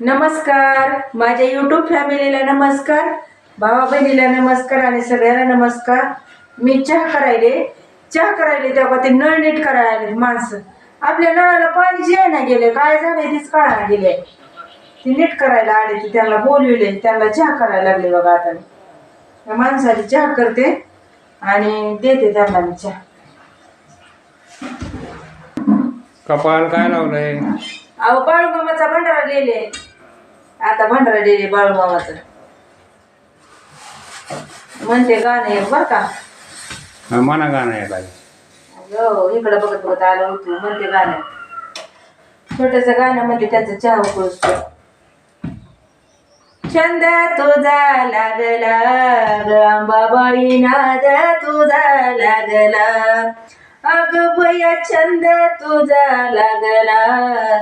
नमस्कार. माझ्या यूट्यूब फॅमिलीला नमस्कार. भावा बहिणीला नमस्कार आणि सगळ्यांना नमस्कार. मी चहा करायले. चहा करायले तेव्हा ते नळ नीट करायला आले माणसं. आपल्या नळाला पाणी जे ना गेले काय झालंय तीच काळा गेले. ती नीट करायला आले ती त्यांना बोलविले त्यांना चहा करायला लागले बघा आता. मी. माणसाला चहा करते आणि देते त्यांना मी चहा. कपाळ काय लावलंय? अहो बाळूमामाचा भंडारा लिहिले. आता भंडारा लिहिले बाळूमामाचं. म्हणते गाणे बर का. हा, म्हणा गाणं आहे हो इकडं बघत बघत आलं होतं म्हणते गाणं. छोटस गाणं म्हणते त्याचं चहा उकळूस छंद तुझा लागला ग अंबाबाई नाद तुझा लागला. अग बया छंद तुझा लागला.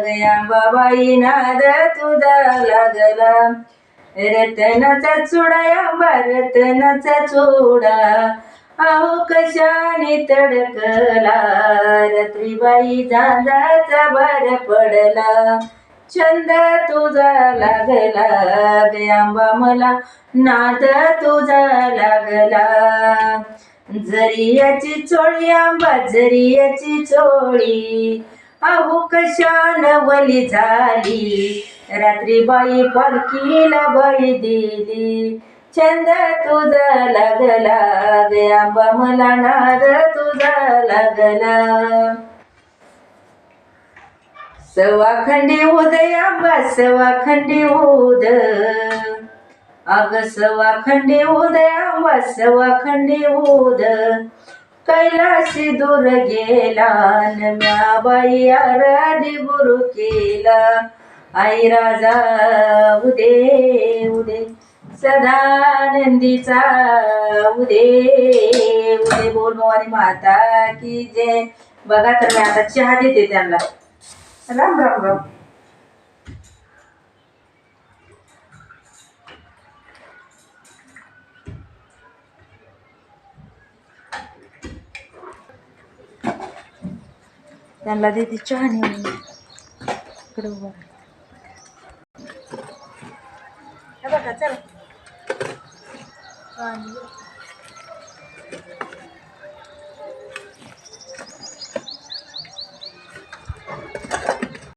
गया बाबाई नाद तुझा लागला. रतनाचा चुडा आंबा रतनाचा चुडा. अहो कशाने तडकला. रत्रीबाई जांजाचा भर पडला. छंद तुझा लागला. गयांबा मला नाद तुझा लागला. जरियाची चोळी आंबा जरियाची चोळी. अहो कशान वली झाली. रात्री बाई पालखीला बाई दिली. छंद तुझा लागला. गे आंबा मला नाद तुझा लागला. सवा खंडी उदय आंबा सवा खंडी उद अग सवा खंडी उदय आंबा सवा उद. कैलाशी दूर गेला नम्या बाई आराधी गुरु केला. आई राजा उदे उदे. सदानंदीचा उदे उदे. बोल आणि माता की जे बघा तर मी आता चहा देते त्यांना. राम राम राम. त्यांना देते चहा नेऊन. इकडे उभा बघा चला.